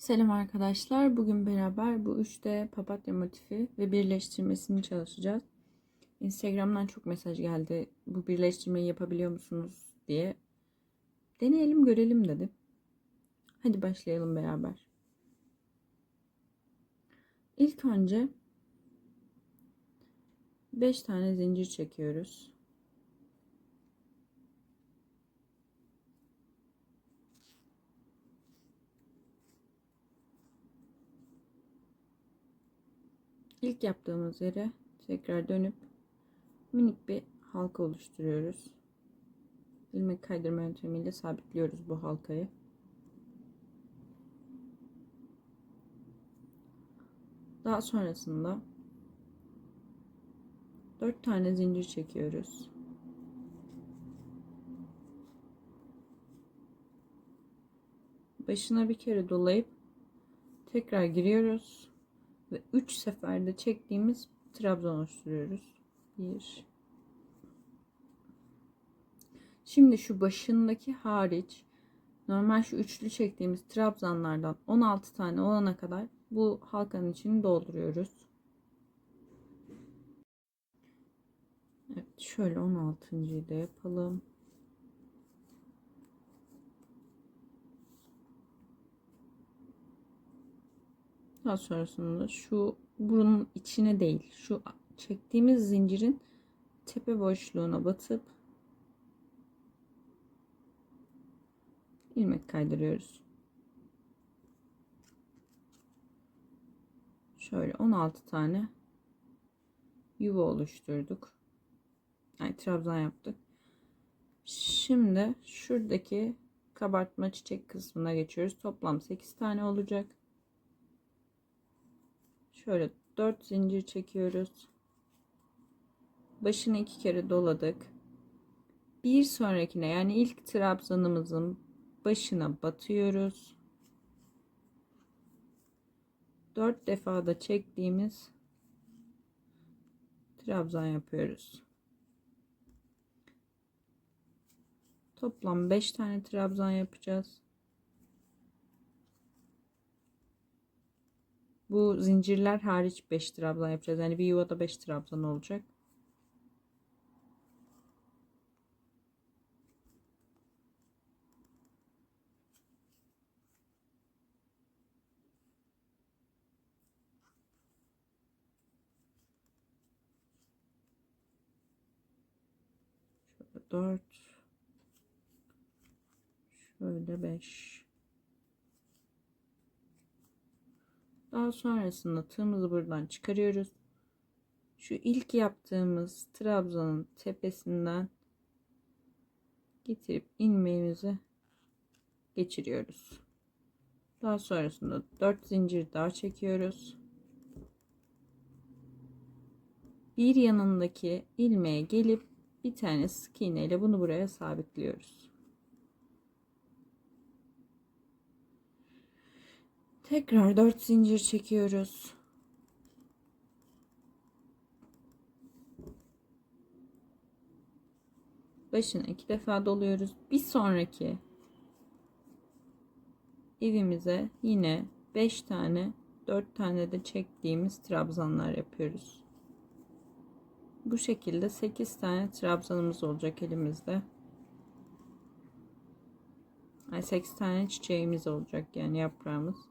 Selam arkadaşlar. Bugün beraber bu 3D papatya motifi ve birleştirmesini çalışacağız. Instagram'dan çok mesaj geldi. Bu birleştirmeyi yapabiliyor musunuz diye. Deneyelim görelim dedim. Hadi başlayalım beraber. İlk önce 5 tane zincir çekiyoruz. İlk yaptığımız yere tekrar dönüp minik bir halka oluşturuyoruz. İlmek kaydırma yöntemiyle sabitliyoruz bu halkayı. Daha sonrasında 4 tane zincir çekiyoruz. Başına bir kere dolayıp tekrar giriyoruz ve 3 seferde çektiğimiz trabzan oluşturuyoruz. 1 Şimdi şu başındaki hariç normal şu üçlü çektiğimiz trabzanlardan 16 tane olana kadar bu halkanın içini dolduruyoruz. Evet şöyle 16.yı da yapalım. Daha sonrasında şu burunun içine değil şu çektiğimiz zincirin tepe boşluğuna batıp ilmek kaydırıyoruz. Şöyle 16 tane yuva oluşturduk. Yani trabzan yaptık. Şimdi şuradaki kabartma çiçek kısmına geçiyoruz. Toplam 8 tane olacak. Şöyle 4 zincir çekiyoruz. Başını iki kere doladık. Bir sonrakine yani ilk trabzanımızın başına batıyoruz. 4 defa da çektiğimiz trabzan yapıyoruz. Toplam 5 tane trabzan yapacağız. Bu zincirler hariç 5 trabzan yapacağız. Yani bir yuvada 5 trabzan olacak. Şöyle 4 Şöyle 5 Daha sonrasında tığımızı buradan çıkarıyoruz. Şu ilk yaptığımız trabzanın tepesinden getirip ilmeğimizi geçiriyoruz. Daha sonrasında 4 zincir daha çekiyoruz. Bir yanındaki ilmeğe gelip bir tane sık iğne ile bunu buraya sabitliyoruz. Tekrar 4 zincir çekiyoruz. Başına iki defa doluyoruz. Bir sonraki evimize yine 5 tane 4 tane de çektiğimiz trabzanlar yapıyoruz. Bu şekilde 8 tane trabzanımız olacak elimizde. Ay 8 tane çiçeğimiz olacak yani yaprağımız.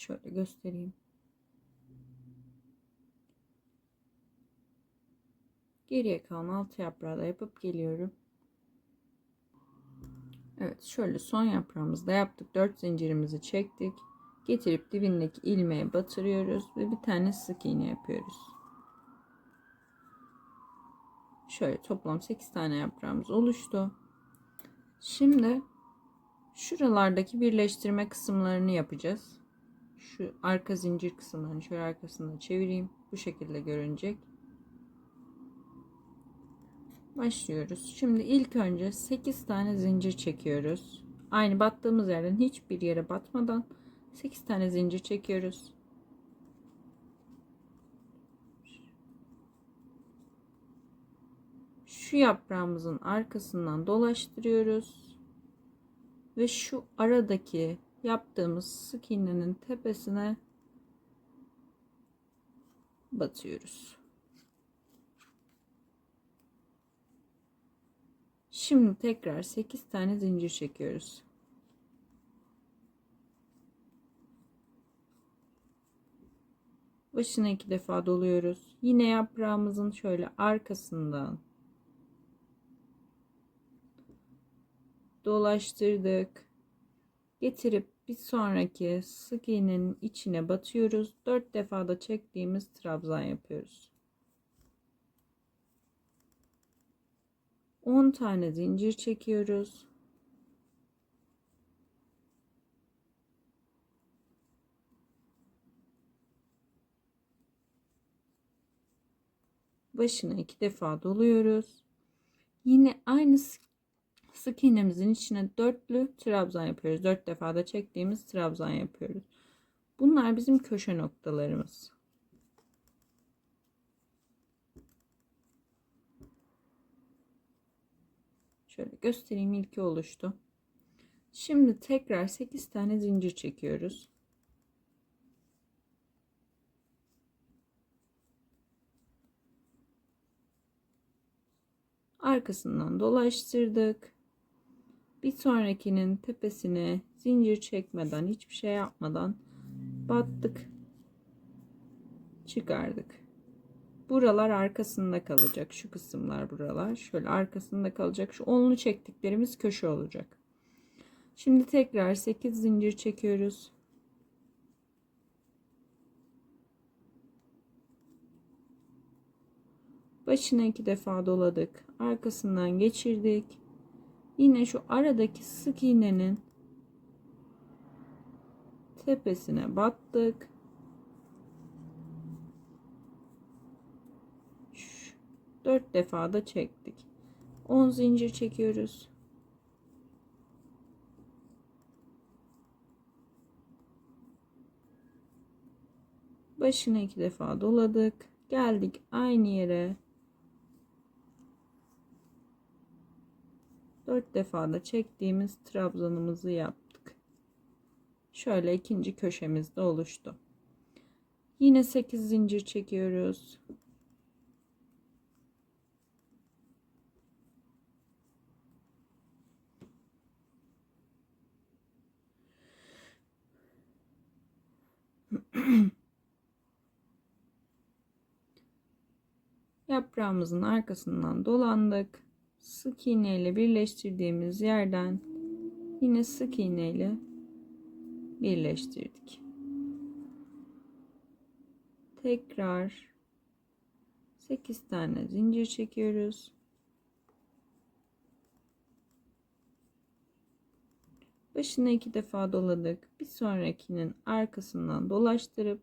Şöyle göstereyim. Geriye kalan altı yaprağı da yapıp geliyorum. Evet şöyle son yaprağımızda yaptık. 4 zincirimizi çektik. getirip dibindeki ilmeğe batırıyoruz ve bir tane sık iğne yapıyoruz. Şöyle toplam 8 tane yaprağımız oluştu. Şimdi şuralardaki birleştirme kısımlarını yapacağız. Şu arka zincir kısımlarını şöyle arkasında çevireyim. Bu şekilde görünecek. Başlıyoruz. Şimdi ilk önce 8 tane zincir çekiyoruz. Aynı battığımız yerden hiçbir yere batmadan 8 tane zincir çekiyoruz. Şu yaprağımızın arkasından dolaştırıyoruz. Ve şu aradaki yaptığımız sık iğnenin tepesine batıyoruz. Şimdi tekrar 8 tane zincir çekiyoruz. Başına iki defa doluyoruz. Yine yaprağımızın şöyle arkasından dolaştırdık. Getirip bir sonraki sık iğnenin içine batıyoruz. 4 defa da çektiğimiz trabzan yapıyoruz. 10 tane zincir çekiyoruz. Başına iki defa doluyoruz. Yine aynı sık iğnemizin içine dörtlü trabzan yapıyoruz. Dört defa da çektiğimiz trabzan yapıyoruz. Bunlar bizim köşe noktalarımız. Şöyle göstereyim ilki oluştu. Şimdi tekrar 8 tane zincir çekiyoruz. Arkasından dolaştırdık. Bir sonrakinin tepesine zincir çekmeden hiçbir şey yapmadan battık. Çıkardık. Buralar arkasında kalacak. Şu kısımlar buralar. Şöyle arkasında kalacak. Şu onlu çektiklerimiz köşe olacak. Şimdi tekrar 8 zincir çekiyoruz. Başına iki defa doladık. Arkasından geçirdik. Yine şu aradaki sık iğnenin tepesine battık. 4 defa da çektik. 10 zincir çekiyoruz. Başına iki defa doladık. Geldik aynı yere. 4 defa da çektiğimiz trabzanımızı yaptık. Şöyle ikinci köşemizde oluştu. Yine 8 zincir çekiyoruz. Yaprağımızın arkasından dolandık. Sık iğne ile birleştirdiğimiz yerden yine sık iğne ile birleştirdik. Tekrar 8 tane zincir çekiyoruz. Başına iki defa doladık. Bir sonrakinin arkasından dolaştırıp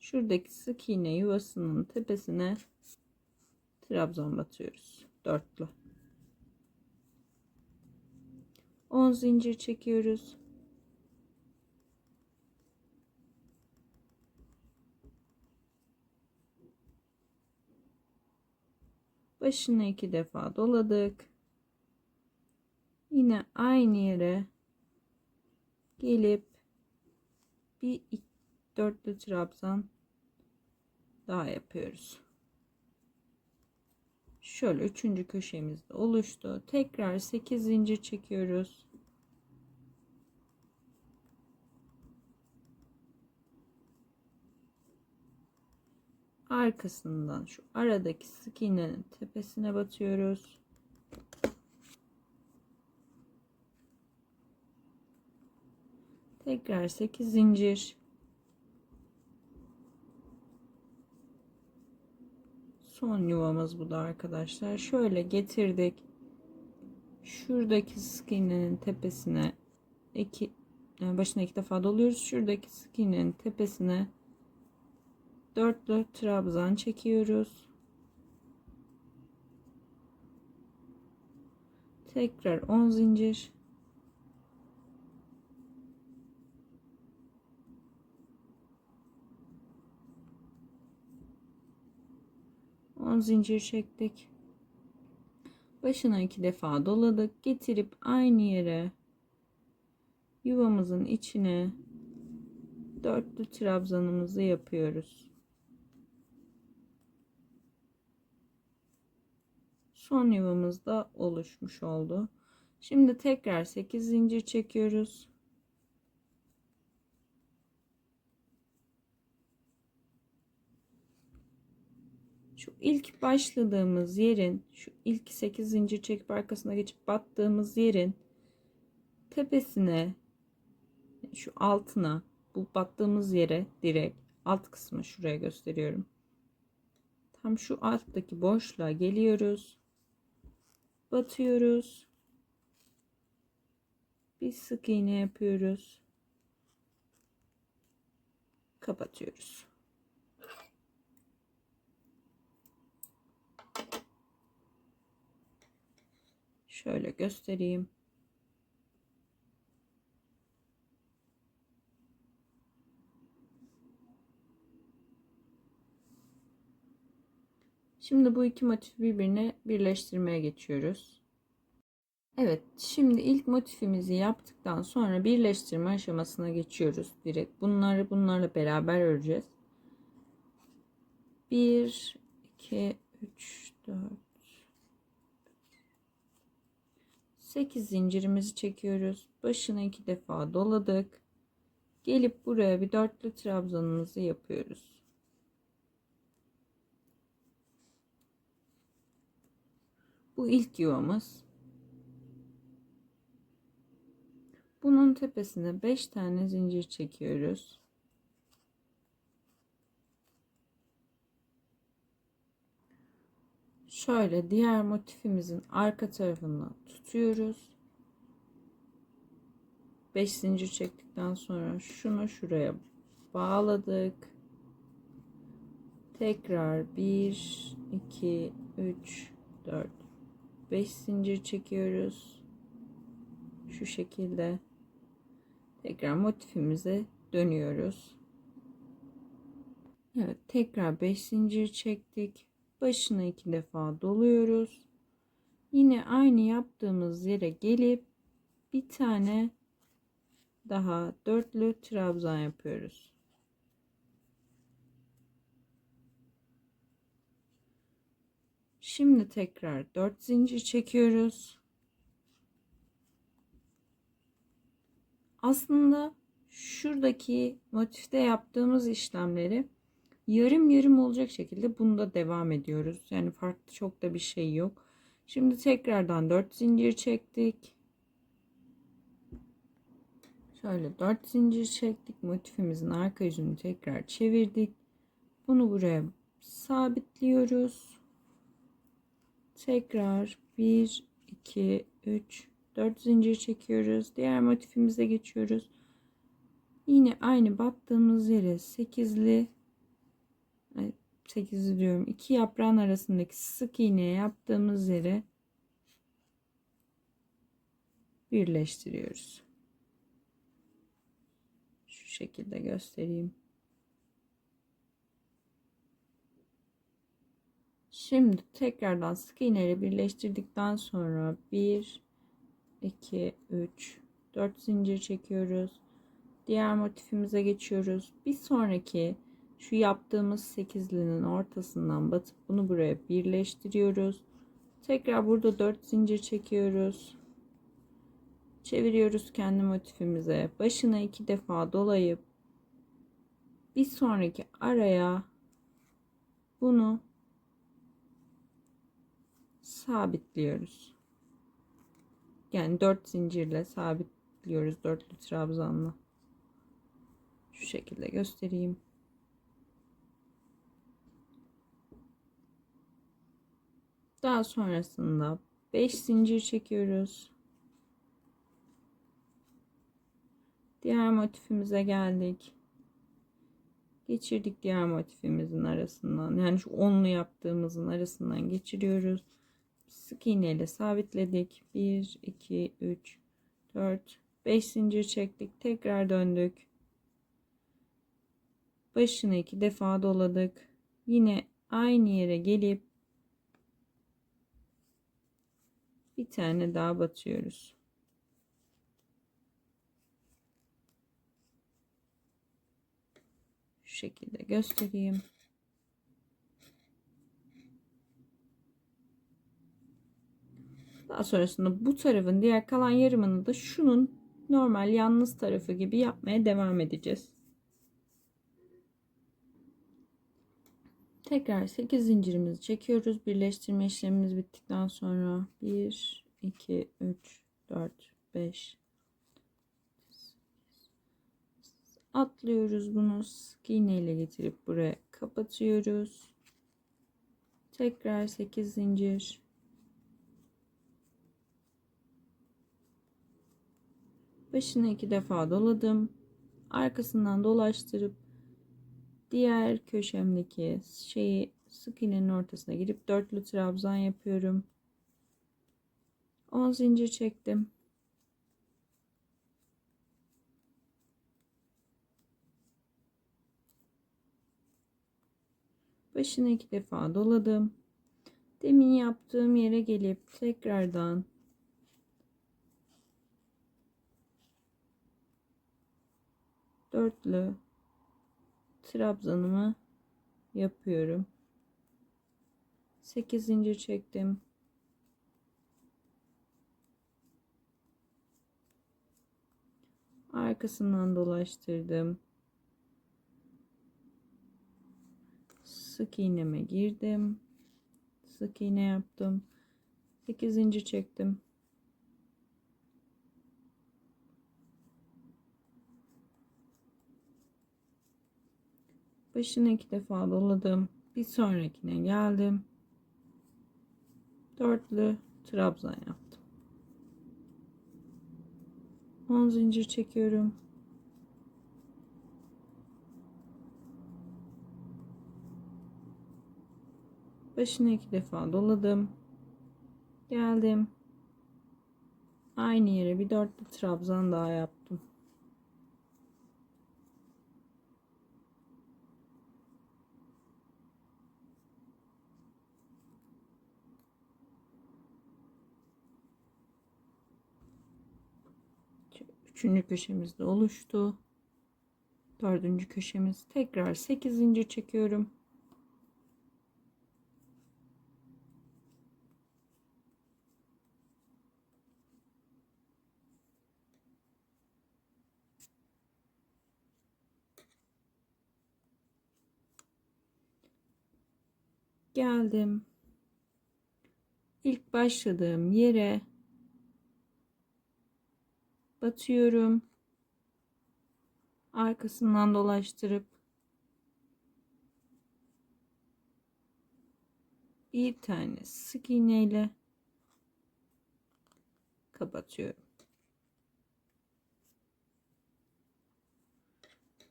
şuradaki sık iğne yuvasının tepesine trabzan batıyoruz. Dörtlü. 10 zincir çekiyoruz. Başına iki defa doladık. Yine aynı yere gelip bir dörtlü trabzan daha yapıyoruz. Şöyle üçüncü köşemizde oluştu. Tekrar 8 zincir çekiyoruz. Arkasından şu aradaki sık iğnenin tepesine batıyoruz. Tekrar 8 zincir. Son yuvamız bu da arkadaşlar. Şöyle getirdik. Şuradaki sık iğnenin tepesine iki başına iki defa doluyoruz. Şuradaki sık iğnenin tepesine dörtlü trabzan çekiyoruz. Tekrar 10 zincir. Zincir çektik. Başına iki defa doladık. Getirip aynı yere yuvamızın içine dörtlü trabzanımızı yapıyoruz. Son yuvamız da oluşmuş oldu. Şimdi tekrar 8 zincir çekiyoruz. Şu ilk başladığımız yerin şu ilk 8 zincir çekip arkasına geçip battığımız yerin tepesine şu altına bu battığımız yere direkt alt kısmı şuraya gösteriyorum. Tam şu alttaki boşluğa geliyoruz. Batıyoruz. Bir sık iğne yapıyoruz. Kapatıyoruz. Şöyle göstereyim. Şimdi bu iki motifi birbirine birleştirmeye geçiyoruz. Evet, şimdi ilk motifimizi yaptıktan sonra birleştirme aşamasına geçiyoruz. Direkt bunları bunlarla beraber öreceğiz. 1 2 3 4 8 zincirimizi çekiyoruz. Başına iki defa doladık. Gelip buraya bir dörtlü trabzanımızı yapıyoruz. Bu ilk yuvamız. Bunun tepesine 5 tane zincir çekiyoruz. Şöyle diğer motifimizin arka tarafını tutuyoruz. 5 zincir çektikten sonra şunu şuraya bağladık. Tekrar 1 2 3 4 5 zincir çekiyoruz. Şu şekilde tekrar motifimize dönüyoruz. Evet, tekrar 5 zincir çektik. Başına iki defa doluyoruz. Yine aynı yaptığımız yere gelip bir tane daha dörtlü trabzan yapıyoruz. Şimdi tekrar 4 zincir çekiyoruz. Aslında şuradaki motifte yaptığımız işlemleri yarım yarım olacak şekilde bunda devam ediyoruz. Yani farklı çok da bir şey yok. Şimdi tekrardan 4 zincir çektik. Şöyle 4 zincir çektik. Motifimizin arka yüzünü tekrar çevirdik. Bunu buraya sabitliyoruz. Tekrar 1 2 3 4 zincir çekiyoruz. Diğer motifimize geçiyoruz. Yine aynı battığımız yere 8'li 8'li diyorum. 2 yaprağın arasındaki sık iğne yaptığımız yere birleştiriyoruz. Şu şekilde göstereyim. Şimdi tekrardan sık iğne ile birleştirdikten sonra 1 2 3 4 zincir çekiyoruz. Diğer motifimize geçiyoruz. Bir sonraki şu yaptığımız sekizlinin ortasından batıp bunu buraya birleştiriyoruz. Tekrar burada 4 zincir çekiyoruz. Çeviriyoruz kendi motifimize. Başına iki defa dolayıp bir sonraki araya bunu sabitliyoruz. Yani 4 zincirle sabitliyoruz dörtlü trabzanla. Şu şekilde göstereyim. Daha sonrasında 5 zincir çekiyoruz. Diğer motifimize geldik. Geçirdik diğer motifimizin arasından. Yani şu onlu yaptığımızın arasından geçiriyoruz. Sık iğne ile sabitledik. 1, 2, 3, 4, 5 zincir çektik. Tekrar döndük. Başını iki defa doladık. Yine aynı yere gelip bir tane daha batıyoruz. Şu şekilde göstereyim. Daha sonrasında bu tarafın diğer kalan yarımını da şunun normal yalnız tarafı gibi yapmaya devam edeceğiz. Tekrar 8 zincirimizi çekiyoruz. Birleştirme işlemimiz bittikten sonra 1, 2, 3, 4, 5, atlıyoruz bunu sık iğne ile getirip buraya kapatıyoruz. Tekrar 8 zincir. Başına iki defa doladım. Arkasından dolaştırıp diğer köşemdeki şeyi sık iğnenin ortasına girip dörtlü trabzan yapıyorum. 10 zincir çektim. Başını iki defa doladım. Demin yaptığım yere gelip tekrardan dörtlü trabzanımı yapıyorum. 8 zincir çektim. Arkasından dolaştırdım. Sık iğneme girdim. Sık iğne yaptım. 8 zincir çektim. Başını iki defa doladım. Bir sonrakine geldim. Dörtlü trabzan yaptım. 10 zincir çekiyorum. Başını iki defa doladım. Geldim. Aynı yere bir dörtlü trabzan daha yaptım. Üçüncü köşemiz de oluştu. Dördüncü köşemiz tekrar 8 zincir çekiyorum. Geldim. İlk başladığım yere batıyorum. Arkasından dolaştırıp bir tane sık iğneyle kapatıyorum.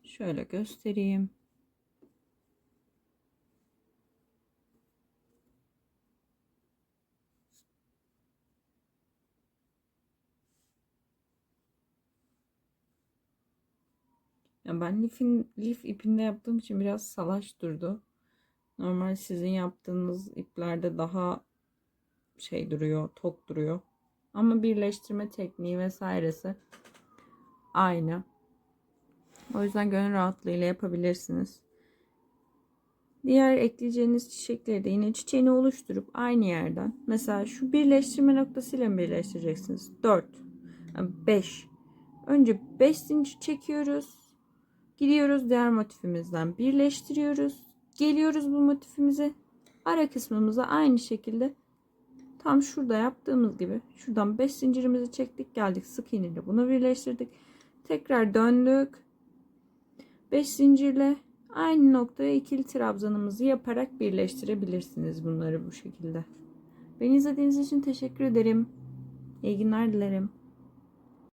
Şöyle göstereyim. Ben lifin lif ipinde yaptığım için biraz salaş durdu. Normal sizin yaptığınız iplerde daha şey duruyor, tok duruyor. Ama birleştirme tekniği vesairesi aynı. O yüzden gönül rahatlığıyla yapabilirsiniz. Diğer ekleyeceğiniz çiçekleri de yine çiçeğini oluşturup aynı yerden. Mesela şu birleştirme noktasıyla mı birleştireceksiniz? 4, 5. Önce 5 zincir çekiyoruz. Gidiyoruz diğer motifimizden birleştiriyoruz. Geliyoruz bu motifimize. Ara kısmımıza aynı şekilde tam şurada yaptığımız gibi şuradan 5 zincirimizi çektik geldik sık iğneyle bunu birleştirdik. Tekrar döndük. 5 zincirle aynı noktaya ikili trabzanımızı yaparak birleştirebilirsiniz bunları bu şekilde. Beni izlediğiniz için teşekkür ederim. İyi günler dilerim.